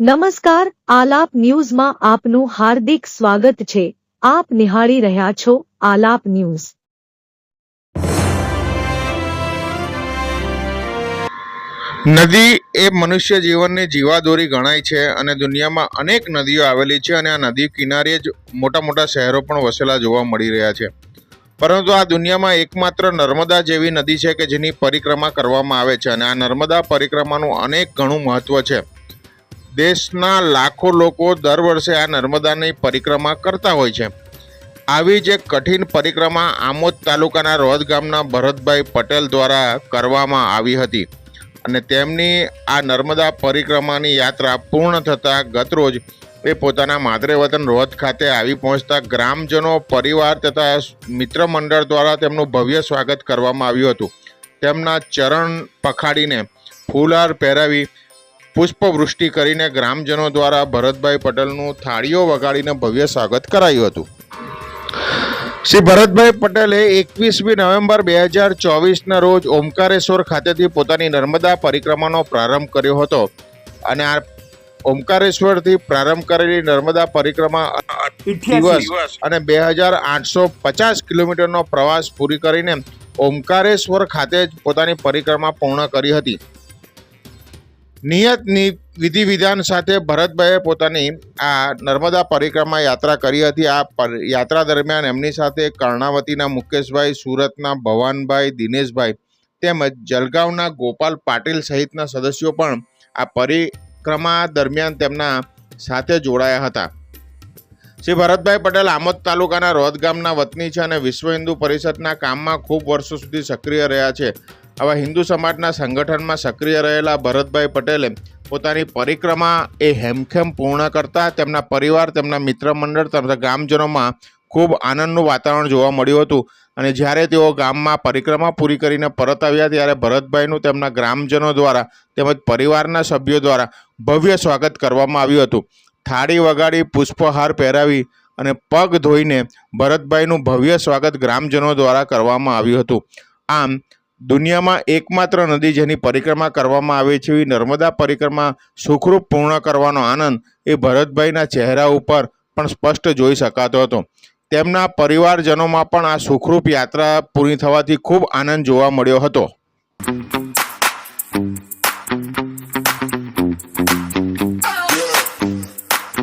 નમસ્કાર, આલાપ ન્યૂઝમાં આપનું હાર્દિક સ્વાગત છે. આપ નિહાળી રહ્યા છો આલાપ ન્યૂઝ. નદી એ મનુષ્ય જીવનની જીવાદોરી ગણાય છે અને દુનિયામાં અનેક નદીઓ આવેલી છે અને આ નદી કિનારે જ મોટા મોટા શહેરો પણ વસેલા જોવા મળી રહ્યા છે. પરંતુ આ દુનિયામાં એકમાત્ર નર્મદા જેવી નદી છે કે જેની પરિક્રમા કરવામાં આવે છે અને આ નર્મદા પરિક્રમાનું અનેક ઘણું મહત્વ છે. દેશના લાખો લોકો દર વર્ષે આ નર્મદાની પરિક્રમા કરતા હોય છે. આવી જ એક કઠિન પરિક્રમા આમોદ તાલુકાના રોદ ગામના ભરતભાઈ પટેલ દ્વારા કરવામાં આવી હતી અને તેમની આ નર્મદા પરિક્રમાની યાત્રા પૂર્ણ થતાં ગતરોજ એ પોતાના માદરે વતન ખાતે આવી પહોંચતા ગ્રામજનો, પરિવાર તથા મિત્ર મંડળ દ્વારા તેમનું ભવ્ય સ્વાગત કરવામાં આવ્યું હતું. તેમના ચરણ પખાડીને ફૂલહાર પહેરાવી પુષ્પવૃષ્ટિ કરીને ગ્રામજનો દ્વારા ભરતભાઈ પટેલનું થાળીઓ વગાડીને ભવ્ય સ્વાગત કરાયું હતું. શ્રી ભરતભાઈ પટેલે એકવીસમી નવેમ્બર બે હજાર ચોવીસના રોજ ઓમકારેશ્વર ખાતેથી પોતાની નર્મદા પરિક્રમાનો પ્રારંભ કર્યો હતો. અને આ ઓમકારેશ્વરથી પ્રારંભ કરેલી નર્મદા પરિક્રમા દિવસ અને બે હજાર આઠસો પચાસ કિલોમીટરનો પ્રવાસ પૂરી કરીને ઓમકારેશ્વર ખાતે જ પોતાની પરિક્રમા પૂર્ણ કરી હતી. નિયત વિધિવિધાન વિધિ વિધાન સાથે ભરતભાઈએ પોતાની આ નર્મદા પરિક્રમા યાત્રા કરી હતી. આ યાત્રા દરમિયાન એમની સાથે કર્ણાવતીના મુકેશભાઈ, સુરતના ભવાનભાઈ, દિનેશભાઈ તેમજ જલગાંવના ગોપાલ પાટીલ સહિતના સદસ્યો પણ આ પરિક્રમા દરમિયાન તેમના સાથે જોડાયા હતા. શ્રી ભરતભાઈ પટેલ આમોદ તાલુકાના રોદ ગામના વતની છે અને વિશ્વ હિન્દુ પરિષદના કામમાં ખૂબ વર્ષો સુધી સક્રિય રહ્યા છે. આવા હિન્દુ સમાજના સંગઠનમાં સક્રિય રહેલા ભરતભાઈ પટેલે પોતાની પરિક્રમા એ હેમખેમ પૂર્ણ કરતા તેમના પરિવાર, તેમના મિત્ર મંડળ તથા ગામજનોમાં ખૂબ આનંદનું વાતાવરણ જોવા મળ્યું હતું. અને જ્યારે તેઓ ગામમાં પરિક્રમા પૂરી કરીને પરત આવ્યા ત્યારે ભરતભાઈનું તેમના ગ્રામજનો દ્વારા તેમજ પરિવારના સભ્યો દ્વારા ભવ્ય સ્વાગત કરવામાં આવ્યું હતું. થાળી વગાડી, પુષ્પહાર પહેરાવી અને પગ ધોઈને ભરતભાઈનું ભવ્ય સ્વાગત ગ્રામજનો દ્વારા કરવામાં આવ્યું હતું. આમ દુનિયામાં એકમાત્ર નદી જેની પરિક્રમા કરવામાં આવે છે એવી નર્મદા પરિક્રમા સુખરૂપ પૂર્ણ કરવાનો આનંદ એ ભરતભાઈના ચહેરા ઉપર પણ સ્પષ્ટ જોઈ શકાતો હતો. તેમના પરિવારજનોમાં પણ આ સુખરૂપ યાત્રા પૂરી થવાથી ખૂબ આનંદ જોવા મળ્યો હતો.